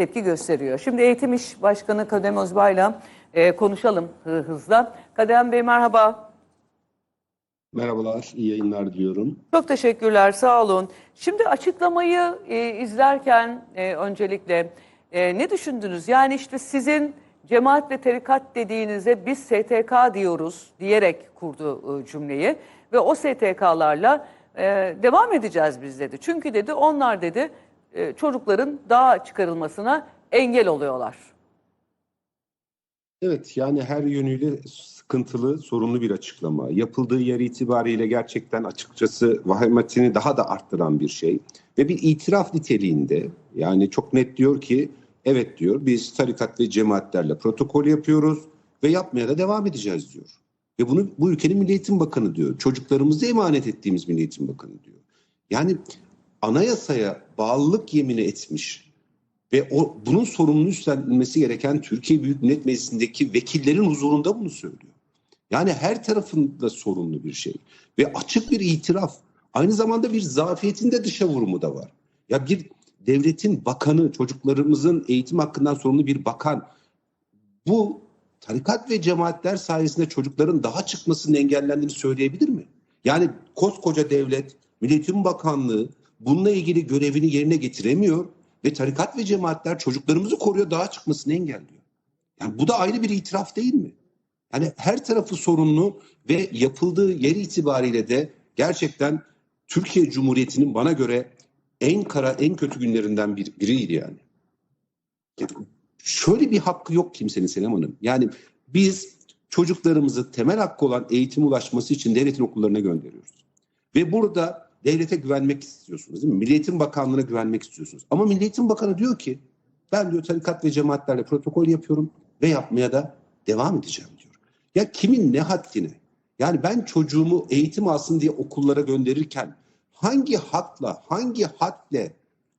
tepki gösteriyor. Şimdi Eğitim İş Başkanı Kadem Özbay'la e, konuşalım hı- hızla. Kadem Bey merhaba. Merhabalar, iyi yayınlar diliyorum. Çok teşekkürler, sağ olun. Şimdi açıklamayı e, izlerken e, öncelikle e, ne düşündünüz? Yani işte sizin cemaat ve tarikat dediğinize biz STK diyoruz diyerek kurdu e, cümleyi. Ve o STK'larla e, devam edeceğiz biz dedi. Çünkü dedi onlar dedi e, çocukların daha çıkarılmasına engel oluyorlar. Evet, yani her yönüyle sıkıntılı, sorunlu bir açıklama. Yapıldığı yer itibariyle gerçekten açıkçası vahametini daha da arttıran bir şey. Ve bir itiraf niteliğinde, yani çok net diyor ki, evet diyor, biz tarikat ve cemaatlerle protokol yapıyoruz ve yapmaya da devam edeceğiz diyor. Ve bunu bu ülkenin Milli Eğitim Bakanı diyor. Çocuklarımızı emanet ettiğimiz Milli Eğitim Bakanı diyor. Yani anayasaya bağlılık yemini etmiş ve o bunun sorumluluğu üstlenilmesi gereken Türkiye Büyük Millet Meclisi'ndeki vekillerin huzurunda bunu söylüyor. Yani her tarafında sorunlu bir şey ve açık bir itiraf. Aynı zamanda bir zafiyetin de dışa vurumu da var. Ya bir devletin bakanı, çocuklarımızın eğitim hakkından sorumlu bir bakan bu tarikat ve cemaatler sayesinde çocukların daha çıkmasının engellendiğini söyleyebilir mi? Yani koskoca devlet, Milli Eğitim Bakanlığı bununla ilgili görevini yerine getiremiyor ve tarikat ve cemaatler çocuklarımızı koruyor, daha çıkmasını engelliyor. Yani bu da ayrı bir itiraf değil mi? Yani her tarafı sorunlu ve yapıldığı yer itibariyle de gerçekten Türkiye Cumhuriyeti'nin bana göre en kara, en kötü günlerinden bir, biriydi. Yani Şöyle bir hakkı yok kimsenin Senem Hanım. Yani biz çocuklarımızı temel hakkı olan eğitim ulaşması için devletin okullarına gönderiyoruz. Ve burada devlete güvenmek istiyorsunuz değil mi? Milli Eğitim Bakanlığı'na güvenmek istiyorsunuz. Ama Milli Eğitim Bakanı diyor ki ben diyor tarikat ve cemaatlerle protokol yapıyorum ve yapmaya da devam edeceğim diyor. Ya kimin ne haddine? Yani ben çocuğumu eğitim alsın diye okullara gönderirken hangi hakla, hangi hadle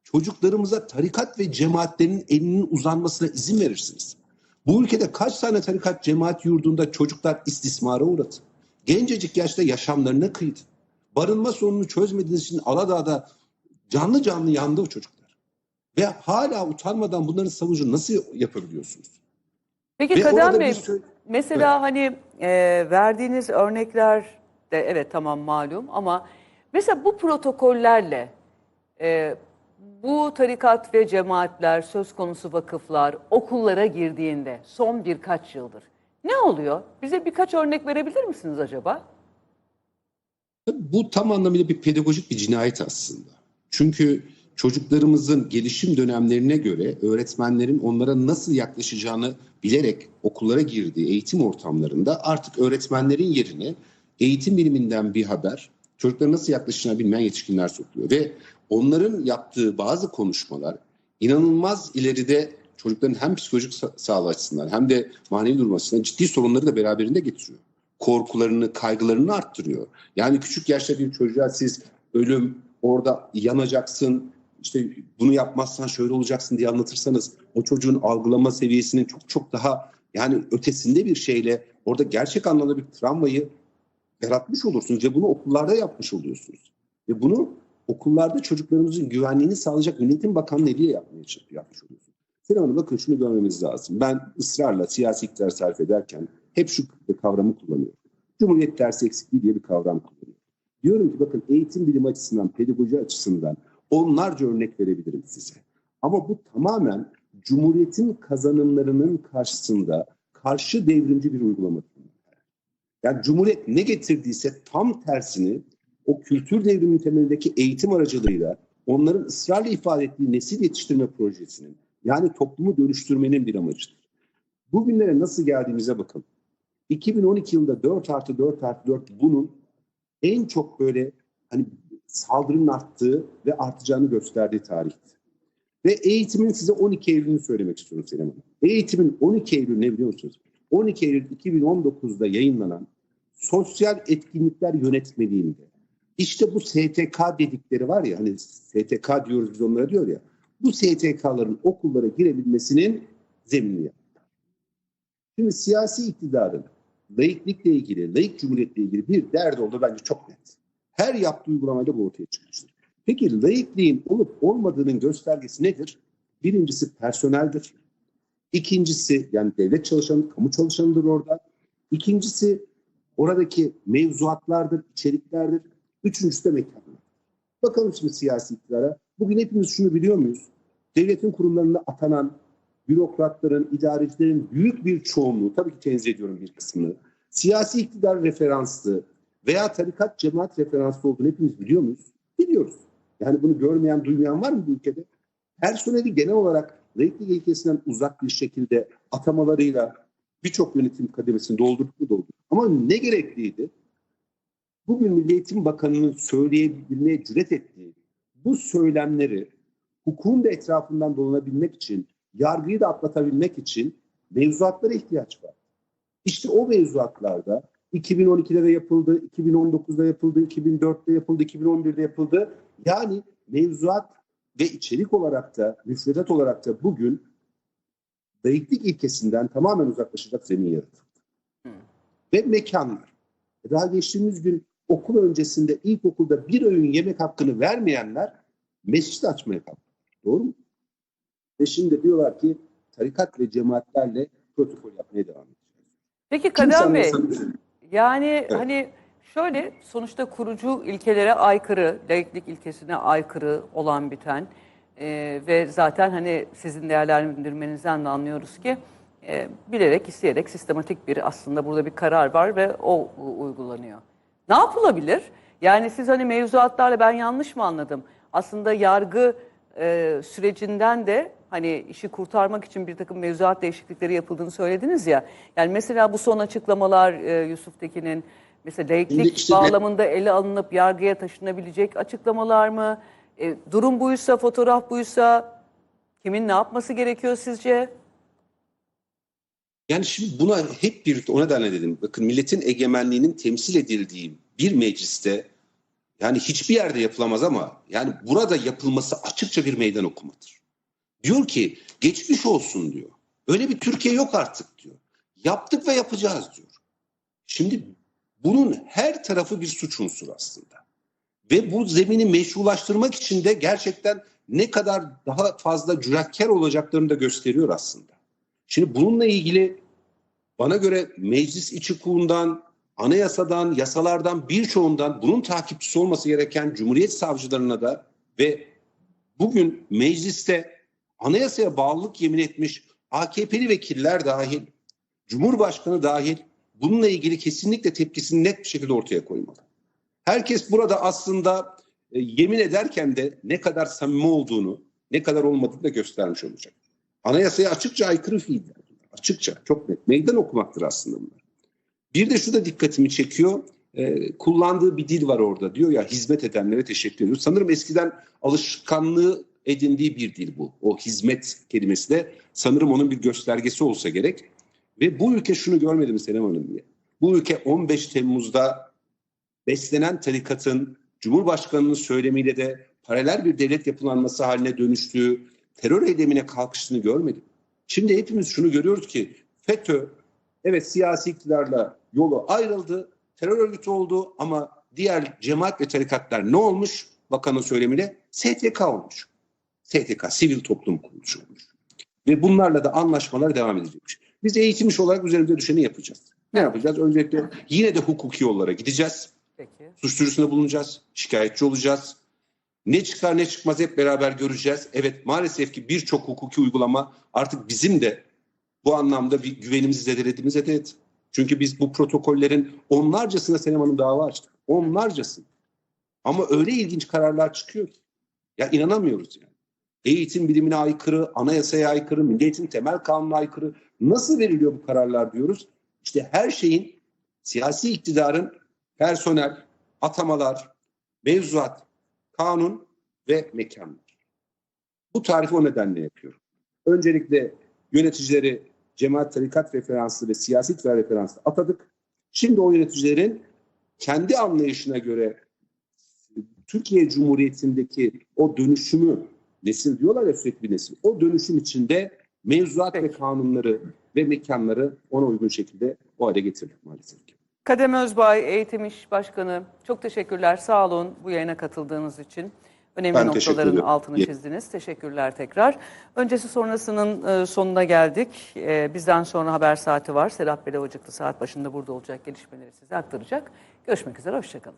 çocuklarımıza tarikat ve cemaatlerin elinin uzanmasına izin verirsiniz? Bu ülkede kaç tane tarikat cemaat yurdunda çocuklar istismara uğradı? Gencecik yaşta yaşamlarına kıydı. Barınma sorununu çözmediğiniz için Aladağ'da canlı canlı yandı o çocuklar. Ve hala utanmadan bunların savunucu nasıl yapabiliyorsunuz? Peki Ve Kadem Bey, bir mesela hani e, verdiğiniz örnekler de evet tamam malum ama mesela bu protokollerle e, bu tarikat ve cemaatler, söz konusu vakıflar okullara girdiğinde son birkaç yıldır ne oluyor? Bize birkaç örnek verebilir misiniz acaba? Bu tam anlamıyla bir pedagojik bir cinayet aslında. Çünkü çocuklarımızın gelişim dönemlerine göre öğretmenlerin onlara nasıl yaklaşacağını bilerek okullara girdiği eğitim ortamlarında artık öğretmenlerin yerine eğitim biliminden bir haber, çocuklara nasıl yaklaşacağını bilmeyen yetişkinler sokuluyor. Ve onların yaptığı bazı konuşmalar inanılmaz ileride çocukların hem psikolojik sa- sağlığı açısından hem de manevi durum açısından ciddi sorunları da beraberinde getiriyor korkularını, kaygılarını arttırıyor. Yani küçük yaşta bir çocuğa siz ölüm, orada yanacaksın, işte bunu yapmazsan şöyle olacaksın diye anlatırsanız o çocuğun algılama seviyesinin çok çok daha yani ötesinde bir şeyle orada gerçek anlamda bir travmayı yaratmış olursunuz ve bunu okullarda yapmış oluyorsunuz. Ve bunu okullarda çocuklarımızın güvenliğini sağlayacak Milletin Bakanlığı eliyle yapmaya yapmış oluyorsunuz. Hanım bakın şunu görmemiz lazım. Ben ısrarla siyasi iktidar sarf ederken hep şu kavramı kullanıyorum. Cumhuriyet dersi eksikliği diye bir kavram kullanıyorum. Diyorum ki bakın eğitim bilimi açısından, pedagoji açısından onlarca örnek verebilirim size. Ama bu tamamen Cumhuriyet'in kazanımlarının karşısında karşı devrimci bir uygulama. Yani Cumhuriyet ne getirdiyse tam tersini o kültür devriminin temelindeki eğitim aracılığıyla onların ısrarla ifade ettiği nesil yetiştirme projesinin yani toplumu dönüştürmenin bir amacıdır. Bugünlere nasıl geldiğimize bakın. 2012 yılında 4 artı 4 artı 4 bunun en çok böyle hani saldırının arttığı ve artacağını gösterdiği tarihti. Ve eğitimin size 12 Eylül'ünü söylemek istiyorum Selim Hanım. Eğitimin 12 Eylül ne biliyor musunuz? 12 Eylül 2019'da yayınlanan sosyal etkinlikler yönetmeliğinde işte bu STK dedikleri var ya hani STK diyoruz biz onlara diyor ya bu STK'ların okullara girebilmesinin zeminini yaptı. Şimdi siyasi iktidarın laiklikle ilgili, laik cumhuriyetle ilgili bir derdi oldu bence çok net. Her yaptığı uygulamayla bu ortaya çıkmıştır. Peki laikliğin olup olmadığının göstergesi nedir? Birincisi personeldir. İkincisi yani devlet çalışanı, kamu çalışanıdır orada. İkincisi oradaki mevzuatlardır, içeriklerdir. Üçüncüsü de mekanlar. Bakalım şimdi siyasi iktidara. Bugün hepimiz şunu biliyor muyuz? Devletin kurumlarına atanan bürokratların, idarecilerin büyük bir çoğunluğu, tabii ki tenzih ediyorum bir kısmını, siyasi iktidar referanslı veya tarikat cemaat referanslı olduğunu hepimiz biliyor muyuz? Biliyoruz. Yani bunu görmeyen, duymayan var mı bu ülkede? Personeli genel olarak laiklik ilkesinden uzak bir şekilde atamalarıyla birçok yönetim kademesini doldurduk mu doldurduk. Ama ne gerekliydi? Bugün Milli Eğitim Bakanı'nın söyleyebilmeye cüret ettiği bu söylemleri hukukun da etrafından dolanabilmek için, yargıyı da atlatabilmek için mevzuatlara ihtiyaç var. İşte o mevzuatlarda 2012'de de yapıldı, 2019'da yapıldı, 2004'te yapıldı, 2011'de yapıldı. Yani mevzuat ve içerik olarak da, müfredat olarak da bugün laiklik ilkesinden tamamen uzaklaşacak zemin yaratıldı. Ve mekanlar. Daha geçtiğimiz gün okul öncesinde ilkokulda bir öğün yemek hakkını vermeyenler mescit açmaya kalktı. Doğru mu? Ve şimdi diyorlar ki tarikat ve cemaatlerle protokol yapmaya devam edeceğiz. Peki Kadem Bey, yani hani şöyle sonuçta kurucu ilkelere aykırı, laiklik ilkesine aykırı olan biten e, ve zaten hani sizin değerlendirmenizden de anlıyoruz ki e, bilerek, isteyerek sistematik bir aslında burada bir karar var ve o uygulanıyor. Ne yapılabilir? Yani siz hani mevzuatlarla ben yanlış mı anladım? Aslında yargı e, sürecinden de hani işi kurtarmak için bir takım mevzuat değişiklikleri yapıldığını söylediniz ya. Yani mesela bu son açıklamalar e, Yusuf Tekin'in mesela laiklik işte bağlamında ele alınıp yargıya taşınabilecek açıklamalar mı? E, durum buysa, fotoğraf buysa kimin ne yapması gerekiyor sizce? Yani şimdi buna hep birlikte o nedenle dedim. Bakın milletin egemenliğinin temsil edildiği bir mecliste yani hiçbir yerde yapılamaz ama yani burada yapılması açıkça bir meydan okumadır. Diyor ki geçmiş olsun diyor. Öyle bir Türkiye yok artık diyor. Yaptık ve yapacağız diyor. Şimdi bunun her tarafı bir suç unsuru aslında. Ve bu zemini meşrulaştırmak için de gerçekten ne kadar daha fazla cüretkar olacaklarını da gösteriyor aslında. Şimdi bununla ilgili bana göre meclis içi hukukundan, anayasadan, yasalardan birçoğundan bunun takipçisi olması gereken Cumhuriyet savcılarına da ve bugün mecliste anayasaya bağlılık yemin etmiş AKP'li vekiller dahil, Cumhurbaşkanı dahil bununla ilgili kesinlikle tepkisini net bir şekilde ortaya koymalı. Herkes burada aslında e, yemin ederken de ne kadar samimi olduğunu, ne kadar olmadığını da göstermiş olacak. Anayasaya açıkça aykırı fiiller. Açıkça, çok net. Meydan okumaktır aslında bunlar. Bir de şu da dikkatimi çekiyor. Ee, kullandığı bir dil var orada. Diyor ya hizmet edenlere teşekkür ediyoruz. Sanırım eskiden alışkanlığı edindiği bir dil bu. O hizmet kelimesi de sanırım onun bir göstergesi olsa gerek. Ve bu ülke şunu görmedi mi Senem Hanım diye. Bu ülke 15 Temmuz'da beslenen tarikatın Cumhurbaşkanı'nın söylemiyle de paralel bir devlet yapılanması haline dönüştüğü terör eylemine kalkıştığını görmedik. Şimdi hepimiz şunu görüyoruz ki FETÖ evet siyasi iktidarla yolu ayrıldı, terör örgütü oldu ama diğer cemaat ve tarikatlar ne olmuş? Bakanın söylemiyle STK olmuş. STK, sivil toplum kuruluşu olmuş. Ve bunlarla da anlaşmalar devam edecekmiş. Biz eğitim işi olarak üzerimize düşeni yapacağız. Ne yapacağız? Öncelikle yine de hukuki yollara gideceğiz Peki. suç duyurusunda bulunacağız, şikayetçi olacağız. Ne çıkar ne çıkmaz hep beraber göreceğiz. Evet maalesef ki birçok hukuki uygulama artık bizim de bu anlamda bir güvenimizi zedelediğimiz evet. Çünkü biz bu protokollerin onlarcasına Senem Hanım dava açtık. Onlarcasına. Ama öyle ilginç kararlar çıkıyor ki. Ya inanamıyoruz yani. Eğitim bilimine aykırı, anayasaya aykırı, Milli Temel Kanunu'na aykırı. Nasıl veriliyor bu kararlar diyoruz. İşte her şeyin siyasi iktidarın personel, atamalar, mevzuat, kanun ve mekanlar. Bu tarifi o nedenle yapıyorum. Öncelikle yöneticileri cemaat tarikat referanslı ve siyasi iktidar referanslı atadık. Şimdi o yöneticilerin kendi anlayışına göre Türkiye Cumhuriyeti'ndeki o dönüşümü nesil diyorlar ya sürekli nesil. O dönüşüm içinde mevzuat ve Peki. kanunları ve mekanları ona uygun şekilde o hale getirdik maalesef ki. Kadem Özbay, Eğitim İş Başkanı çok teşekkürler. Sağ olun bu yayına katıldığınız için. Önemli Ben noktaların altını çizdiniz. Teşekkürler tekrar. Öncesi sonrasının e, sonuna geldik. E, bizden sonra haber saati var. Serap Belavacıklı saat başında burada olacak gelişmeleri size aktaracak. Görüşmek üzere, hoşçakalın.